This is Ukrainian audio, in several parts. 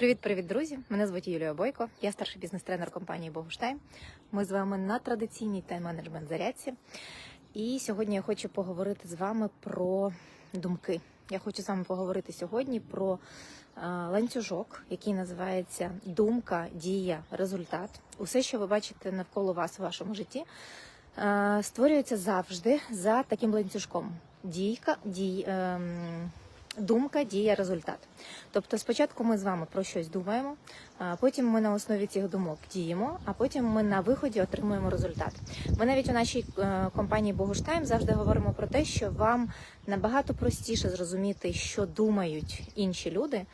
Привіт-привіт, друзі! Мене звуть Юлія Бойко, я старший бізнес-тренер компанії Богуштайм. Ми з вами на традиційній тайм-менеджмент зарядці. І сьогодні я хочу поговорити з вами про думки. Я хочу з вами поговорити сьогодні про е, ланцюжок, який називається думка, дія, результат. Усе, що ви бачите навколо вас у вашому житті, е, створюється завжди за таким ланцюжком. Дійка, дій, ем, думка, дія, результат. Тобто, спочатку ми з вами про щось думаємо, потім ми на основі цих думок діємо, а потім ми на виході отримуємо результат. Ми навіть у нашій е, компанії Богуштайм завжди говоримо про те, що вам набагато простіше зрозуміти, що думають інші люди.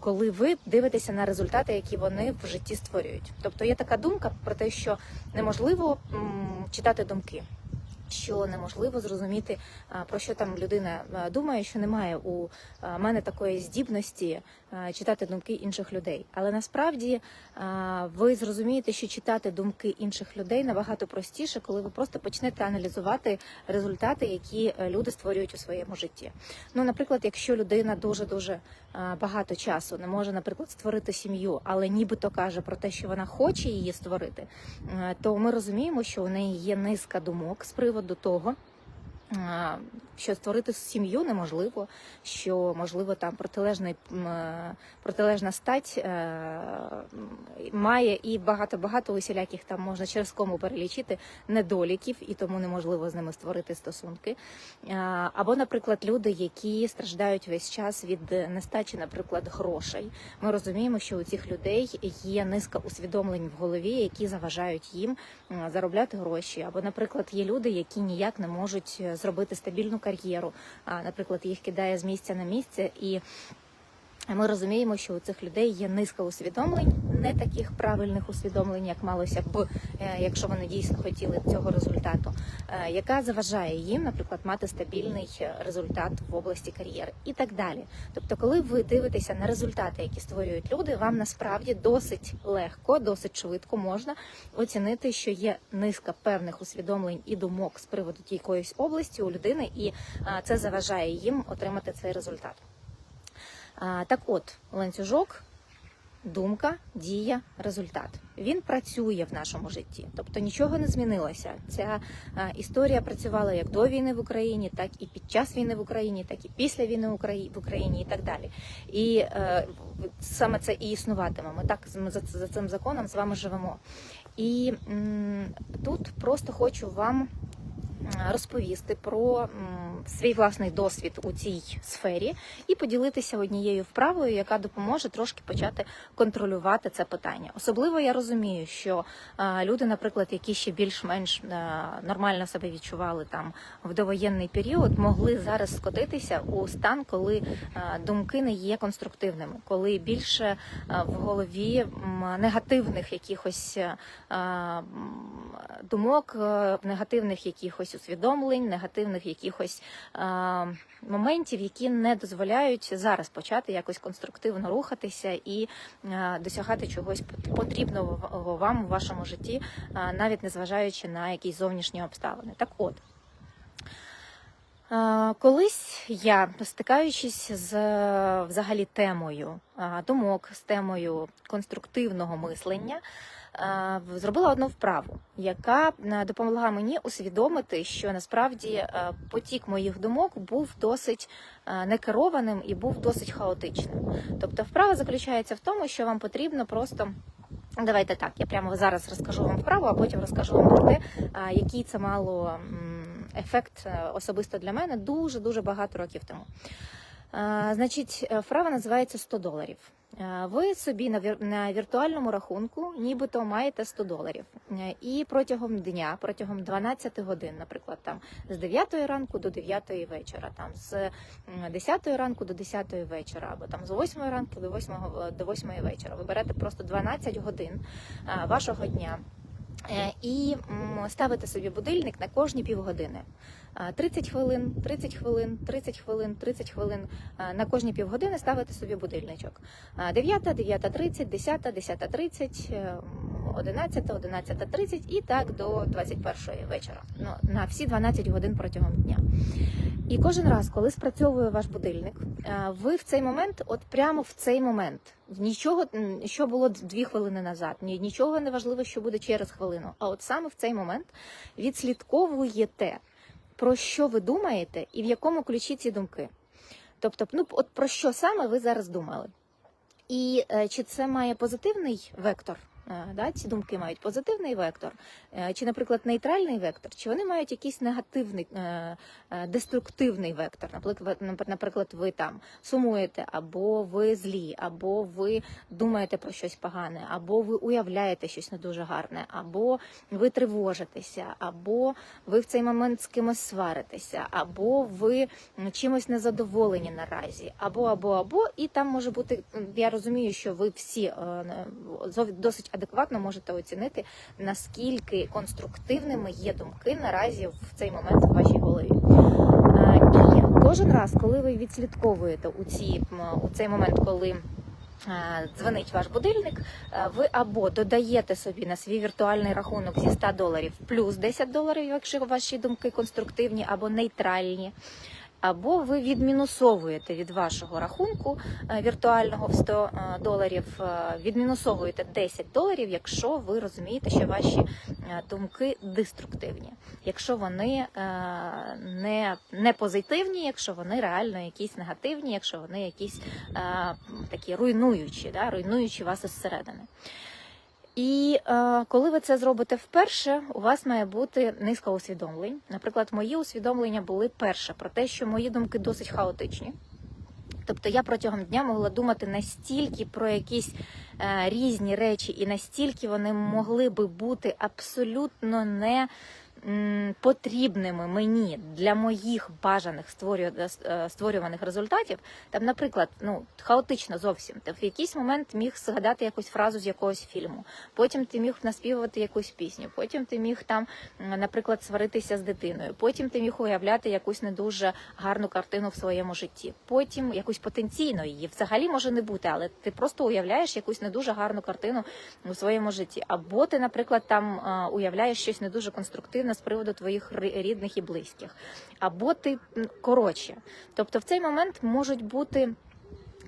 Коли ви дивитеся на результати, які вони в житті створюють, тобто є така думка про те, що неможливо читати думки, що неможливо зрозуміти, про що там людина думає, що немає у мене такої здібності читати думки інших людей. Але насправді ви зрозумієте, що читати думки інших людей набагато простіше, коли ви просто почнете аналізувати результати, які е, люди створюють у своєму житті. Ну, наприклад, якщо людина дуже дуже багато часу не може, наприклад, створити сім'ю, але нібито каже про те, що вона хоче її створити, е, то ми розуміємо, що у неї є низка думок з приводу того. Що створити сім'ю неможливо, що можливо там протилежний е, протилежна стать е, має і багато багато усіляких там можна через кому перелічити недоліків, і тому неможливо з ними створити стосунки. Е, Або, наприклад, люди, які страждають весь час від нестачі, наприклад, грошей. Ми розуміємо, що у цих людей є низка усвідомлень в голові, які заважають їм заробляти гроші. Або, наприклад, є люди, які ніяк не можуть зробити стабільну кар'єру. Наприклад, їх кидає з місця на місце і. Ми розуміємо, що у цих людей є низка усвідомлень, не таких правильних усвідомлень, як малося б, е, якщо вони дійсно хотіли цього результату, е, яка заважає їм, наприклад, мати стабільний е, результат в області кар'єри і так далі. Тобто, коли ви дивитеся на результати, які створюють люди, вам насправді досить легко, досить швидко можна оцінити, що є низка певних усвідомлень і думок з приводу якоїсь області у людини, і це заважає їм отримати цей результат. Так от, ланцюжок, думка, дія, результат. Він працює в нашому житті, тобто нічого не змінилося. Ця історія працювала як до війни в Україні, так і під час війни в Україні, так і після війни в Украї- в Україні, і так далі. І е, саме це і існуватиме. Ми так ми за, за цим законом з вами живемо. І м, тут просто хочу вам розповісти про свій власний досвід у цій сфері і поділитися однією вправою, яка допоможе трошки почати контролювати це питання. Особливо я розумію, що е, люди, наприклад, які ще більш-менш е, нормально себе відчували там в довоєнний період, могли зараз скотитися у стан, коли е, думки не є конструктивними, коли більше в голові негативних якихось думок, негативних якихось усвідомлень, негативних якихось е, моментів, які не дозволяють зараз почати якось конструктивно рухатися і е, досягати чогось пот- потрібного вам у вашому житті, е, навіть незважаючи на якісь зовнішні обставини. Так от. Колись я, стикаючись з взагалі темою думок, з темою конструктивного мислення, зробила одну вправу, яка е, допомогла мені усвідомити, що насправді е, потік моїх думок був досить е, некерованим і був досить хаотичним. Тобто, вправа заключається в тому, що вам потрібно просто. Давайте так, я прямо зараз розкажу вам вправу, а потім розкажу вам про те, який це мало ефект е, особисто для мене дуже дуже багато років тому. Значить, е, вправа називається 100 доларів. Е, Ви собі на вір- віртуальному рахунку, нібито маєте 100 доларів. Е, І протягом дня, протягом 12 годин, наприклад, там з 9 ранку до 9 вечора, там з м, 10 ранку до 10 вечора, або там з 8 ранку до 8, до 8 вечора. Ви берете просто 12 годин е, вашого дня. Е, І ставити собі будильник на кожні півгодини. Е, 30 хвилин, 30 хвилин, 30 хвилин, 30 хвилин. Е, На кожні півгодини ставити собі будильничок. Е, 9, 9.30, 10, 10.30, е, 11, 11.30 і так до 21 вечора. Ну, на всі 12 годин протягом дня. І кожен раз, коли спрацьовує ваш будильник, е, ви в цей момент, от прямо в цей момент, нічого, що було дві хвилини назад, нічого не важливо, що буде через хвилину. А от саме в цей момент відслідковуєте, про що ви думаєте і в якому ключі ці думки. Тобто, ну от про що саме ви зараз думали? І е, чи це має позитивний вектор? Е, Да, ці думки мають позитивний вектор, Е, чи, наприклад, нейтральний вектор, чи вони мають якийсь негативний, е, деструктивний вектор. Наприклад, ви там сумуєте, або ви злі, або ви думаєте про щось погане, або ви уявляєте щось не дуже гарне, або ви тривожитеся, або ви в цей момент з кимось сваритеся, або ви чимось незадоволені наразі, або або або, і там може бути. Я розумію, що ви всі досить адекватно можете оцінити, наскільки конструктивними є думки наразі в цей момент в вашій голові. І кожен раз, коли ви відслідковуєте у ці у цей момент, коли дзвонить ваш будильник, ви або додаєте собі на свій віртуальний рахунок зі 100 доларів плюс 10 доларів, якщо ваші думки конструктивні або нейтральні. Або ви відмінусовуєте від вашого рахунку е, віртуального в 100 е, доларів, е, відмінусовуєте 10 доларів, якщо ви розумієте, що ваші думки деструктивні, якщо вони не, не позитивні, якщо вони реально якісь негативні, якщо вони якісь такі руйнуючі, да, руйнуючі вас із. І е, коли ви це зробите вперше, у вас має бути низка усвідомлень. Наприклад, мої усвідомлення були перше про те, що мої думки досить хаотичні. Тобто я протягом дня могла думати настільки про якісь е, різні речі, і настільки вони могли би бути абсолютно не потрібними мені для моїх бажаних створю- е, створюваних результатів. Там, наприклад, ну хаотично зовсім. Ти в якийсь момент міг згадати якусь фразу з якогось фільму. Потім ти міг наспівати якусь пісню. Потім ти міг там, наприклад, сваритися з дитиною. Потім ти міг уявляти якусь не дуже гарну картину в своєму житті. Потім якусь потенційно її взагалі може не бути, але ти просто уявляєш якусь не дуже гарну картину у своєму житті. Або ти, наприклад, там е, уявляєш щось не дуже конструктивне з приводу твоїх рідних і близьких. Або ти коротше. Тобто в цей момент можуть бути.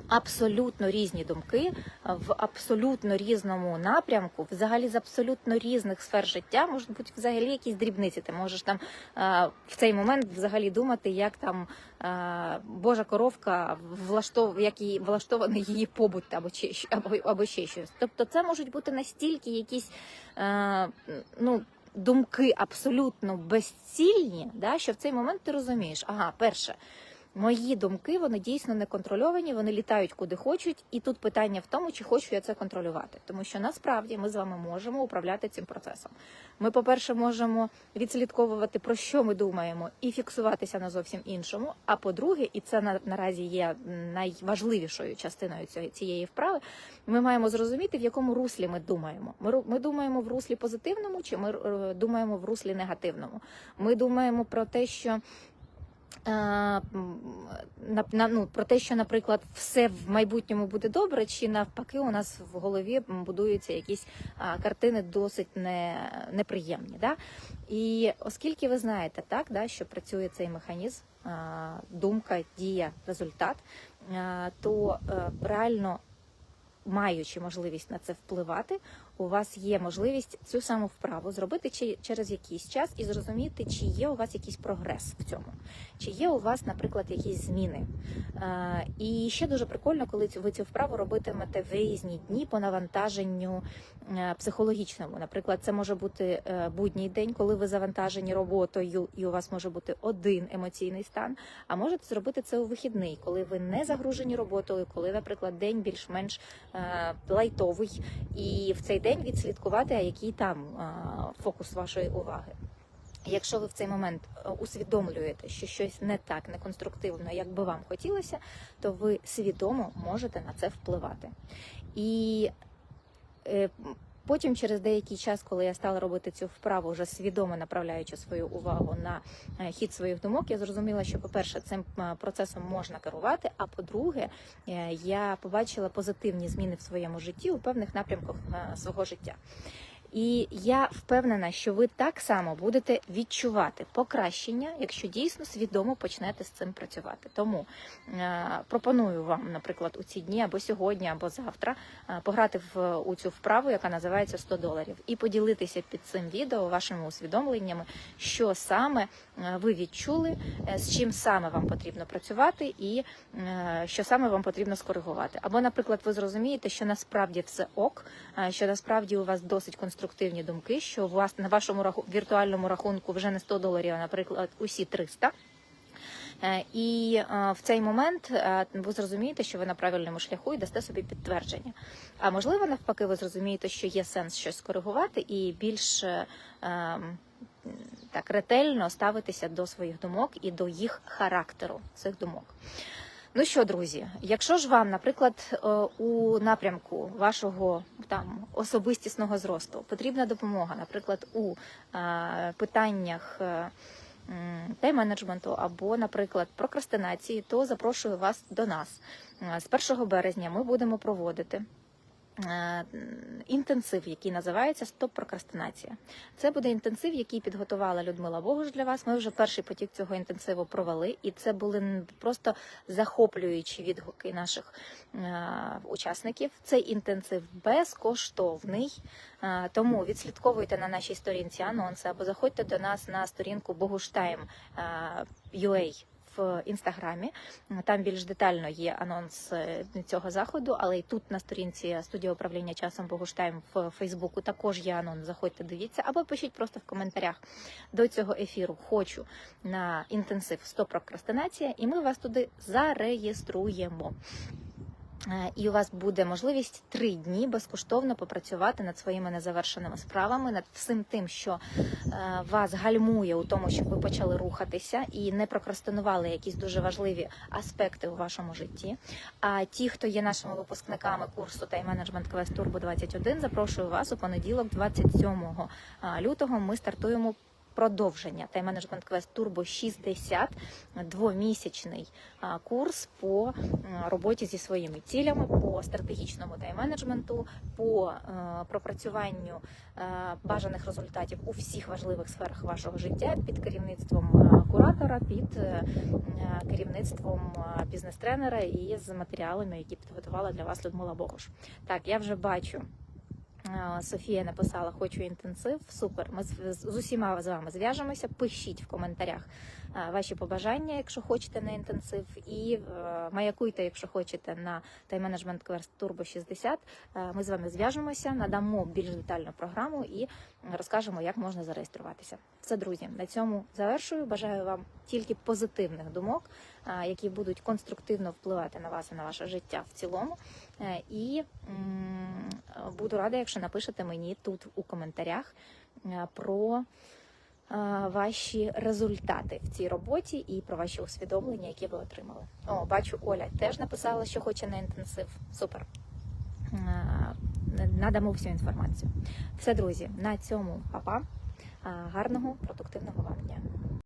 Абсолютно різні думки в абсолютно різному напрямку, взагалі з абсолютно різних сфер життя можуть бути взагалі якісь дрібниці. Ти можеш там е, в цей момент взагалі думати, як там е, Божа коровка влаштов, як її влаштований її побут або чи або, або ще щось. Тобто, це можуть бути настільки якісь е, ну. Думки абсолютно безцільні, да, що в цей момент ти розумієш, ага, перше, мої думки вони дійсно не контрольовані, вони літають куди хочуть, і тут питання в тому, чи хочу я це контролювати. Тому що насправді ми з вами можемо управляти цим процесом. Ми, по-перше, можемо відслідковувати про що ми думаємо і фіксуватися на зовсім іншому. А по-друге, і це на, наразі є найважливішою частиною цієї, цієї вправи. Ми маємо зрозуміти, в якому руслі ми думаємо. Ми, ми думаємо в руслі позитивному, чи ми е, думаємо в руслі негативному. Ми думаємо про те, що. Е, на, на, ну, про те, що, наприклад, все в майбутньому буде добре, чи навпаки, у нас в голові будуються якісь а, картини досить не, неприємні. Да? І оскільки ви знаєте, так, да, що працює цей механізм, а, думка, дія, результат, а, то а, реально маючи можливість на це впливати, у вас є можливість цю саму вправу зробити через якийсь час і зрозуміти, чи є у вас якийсь прогрес в цьому, чи є у вас, наприклад, якісь зміни. Е, І ще дуже прикольно, коли ви цю вправу робитимете в різні дні по навантаженню психологічному. Наприклад, це може бути е, будній день, коли ви завантажені роботою, і у вас може бути один емоційний стан. А можете зробити це у вихідний, коли ви не загружені роботою, коли, наприклад, день більш-менш е, лайтовий, і в цей день відслідкувати, а який там е, фокус вашої уваги. Якщо ви в цей момент е, усвідомлюєте, що щось не так, не конструктивно, як би вам хотілося, то ви свідомо можете на це впливати. І е, потім, через деякий час, коли я стала робити цю вправу, вже свідомо направляючи свою увагу на е, хід своїх думок, я зрозуміла, що, по-перше, цим е, процесом можна керувати. А по-друге, е, я побачила позитивні зміни в своєму житті у певних напрямках е, свого життя. І я впевнена, що ви так само будете відчувати покращення, якщо дійсно свідомо почнете з цим працювати. Тому е, пропоную вам, наприклад, у ці дні або сьогодні, або завтра е, пограти в у цю вправу, яка називається 100 доларів, і поділитися під цим відео вашими усвідомленнями, що саме е, ви відчули, з чим саме вам потрібно працювати, і що саме вам потрібно скоригувати. Або, наприклад, ви зрозумієте, що насправді все ок, що насправді у вас досить конструктивні думки, що вас на вашому віртуальному рахунку вже не 100 доларів, а наприклад, усі 300. Е, І е, в цей момент е, ви зрозумієте, що ви на правильному шляху і дасте собі підтвердження. А можливо, навпаки, ви зрозумієте, що є сенс щось скоригувати і більш так ретельно ставитися до своїх думок і до їх характеру цих думок. Ну що, друзі, якщо ж вам, наприклад, е, у напрямку вашого там особистісного зросту потрібна допомога, наприклад, у е, питаннях е, тайм-менеджменту або, наприклад, прокрастинації, то запрошую вас до нас. З 1 березня ми будемо проводити. Е, Інтенсив, який називається Стоп прокрастинація. Це буде інтенсив, який підготувала Людмила Богуш для вас. Ми вже перший потік цього інтенсиву провели, і це були просто захоплюючі відгуки наших е, учасників. Цей інтенсив безкоштовний, е, тому відслідковуйте на нашій сторінці анонси або заходьте до нас на сторінку Богуштайм е, UA в інстаграмі. Там більш детально є анонс е, цього заходу, але і тут на сторінці студії управління часом Богуштайм в Фейсбуку також є анонс. Заходьте, дивіться, або пишіть просто в коментарях до цього ефіру. Хочу на інтенсив 100 прокрастинація, і ми вас туди зареєструємо. Е, І у вас буде можливість три дні безкоштовно попрацювати над своїми незавершеними справами, над всім тим, що е, вас гальмує у тому, щоб ви почали рухатися і не прокрастинували якісь дуже важливі аспекти у вашому житті. А ті, хто є нашими випускниками курсу тайм-менеджмент Квест Турбо 21, запрошую вас у понеділок, 27 лютого. Ми стартуємо. Продовження тайм-менеджмент квест Турбо 60, двомісячний курс по роботі зі своїми цілями, по стратегічному тайм-менеджменту, по е, пропрацюванню е, бажаних результатів у всіх важливих сферах вашого життя під керівництвом е, куратора, під керівництвом бізнес-тренера і з матеріалами, які підготувала для вас Людмила Богуш. Так, я вже бачу. Софія написала Хочу інтенсив. Супер. Ми з, усіма з вами зв'яжемося. Пишіть в коментарях ваші побажання, якщо хочете на інтенсив, і е, маякуйте, якщо хочете на тайм-менеджмент Квест Turbo 60. Е, Ми з вами зв'яжемося, надамо більш детальну програму і розкажемо, як можна зареєструватися. Все, друзі, на цьому завершую. Бажаю вам тільки позитивних думок, які будуть конструктивно впливати на вас і на ваше життя в цілому. Е, І буду рада, якщо напишете мені тут у коментарях е, про е, ваші результати в цій роботі і про ваші усвідомлення, які ви отримали. О, бачу, Оля теж написала, що хоче на інтенсив. Супер. Е, Надамо всю інформацію. Все, друзі, на цьому папа. Гарного, продуктивного вам дня.